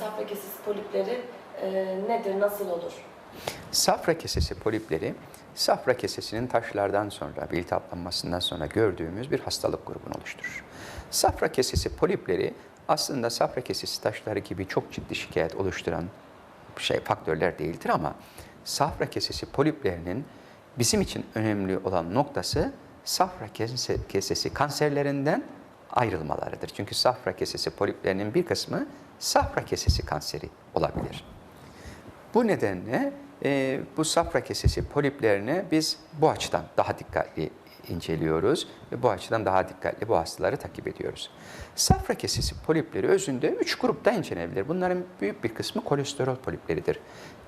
Safra kesesi polipleri e, nedir, nasıl olur? Safra kesesi polipleri, safra kesesinin taşlardan sonra, iltihaplanmasından sonra gördüğümüz bir hastalık grubunu oluşturur. Safra kesesi polipleri aslında safra kesesi taşları gibi çok ciddi şikayet oluşturan şey faktörler değildir ama safra kesesi poliplerinin bizim için önemli olan noktası safra kesesi kanserlerinden ayrılmalarıdır. Çünkü safra kesesi poliplerinin bir kısmı safra kesesi kanseri olabilir. Bu nedenle e, bu safra kesesi poliplerini biz bu açıdan daha dikkatli inceliyoruz ve bu açıdan daha dikkatli bu hastaları takip ediyoruz. Safra kesesi polipleri özünde üç grupta incelenebilir. Bunların büyük bir kısmı kolesterol polipleridir.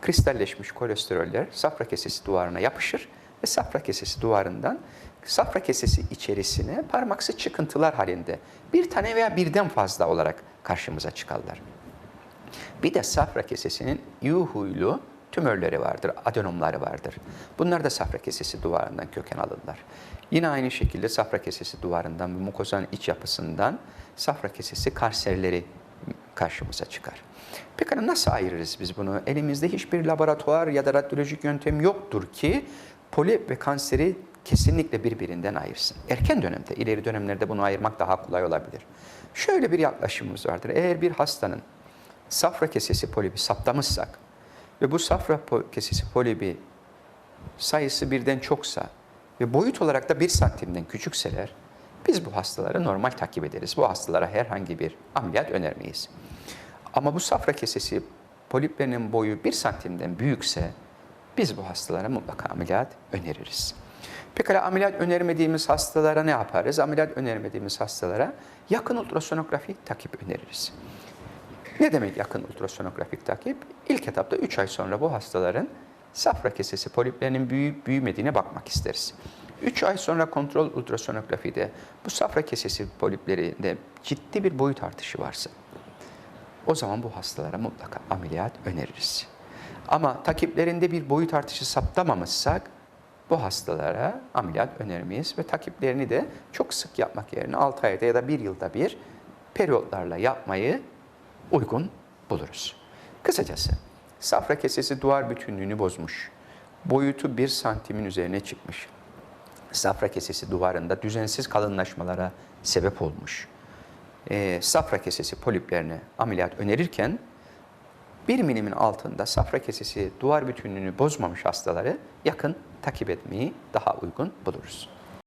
Kristalleşmiş kolesteroller safra kesesi duvarına yapışır ve safra kesesi duvarından safra kesesi içerisine parmaksı çıkıntılar halinde bir tane veya birden fazla olarak karşımıza çıkarlar. Bir de safra kesesinin U huylu tümörleri vardır, adenomları vardır. Bunlar da safra kesesi duvarından köken alırlar. Yine aynı şekilde safra kesesi duvarından ve mukozanın iç yapısından safra kesesi kanserleri karşımıza çıkar. Peki nasıl ayırırız biz bunu? Elimizde hiçbir laboratuvar ya da radyolojik yöntem yoktur ki polip ve kanseri kesinlikle birbirinden ayırsın. Erken dönemde, ileri dönemlerde bunu ayırmak daha kolay olabilir. Şöyle bir yaklaşımımız vardır. Eğer bir hastanın safra kesesi polibi saptamışsak ve bu safra kesesi polibi sayısı birden çoksa ve boyut olarak da bir santimden küçükseler biz bu hastaları normal takip ederiz. Bu hastalara herhangi bir ameliyat önermeyiz. Ama bu safra kesesi poliplerinin boyu bir santimden büyükse biz bu hastalara mutlaka ameliyat öneririz. Pekala ameliyat önermediğimiz hastalara ne yaparız? Ameliyat önermediğimiz hastalara yakın ultrasonografik takip öneririz. Ne demek yakın ultrasonografik takip? İlk etapta 3 ay sonra bu hastaların safra kesesi poliplerinin büyüyüp büyümediğine bakmak isteriz. 3 ay sonra kontrol ultrasonografide bu safra kesesi poliplerinde ciddi bir boyut artışı varsa o zaman bu hastalara mutlaka ameliyat öneririz. Ama takiplerinde bir boyut artışı saptamamışsak bu hastalara ameliyat önermeyiz ve takiplerini de çok sık yapmak yerine 6 ayda ya da 1 yılda bir periyotlarla yapmayı uygun buluruz. Kısacası safra kesesi duvar bütünlüğünü bozmuş. Boyutu 1 santimin üzerine çıkmış. Safra kesesi duvarında düzensiz kalınlaşmalara sebep olmuş. Ee, safra kesesi poliplerine ameliyat önerirken 1 milimin altında safra kesesi duvar bütünlüğünü bozmamış hastaları yakın takip etmeyi daha uygun buluruz.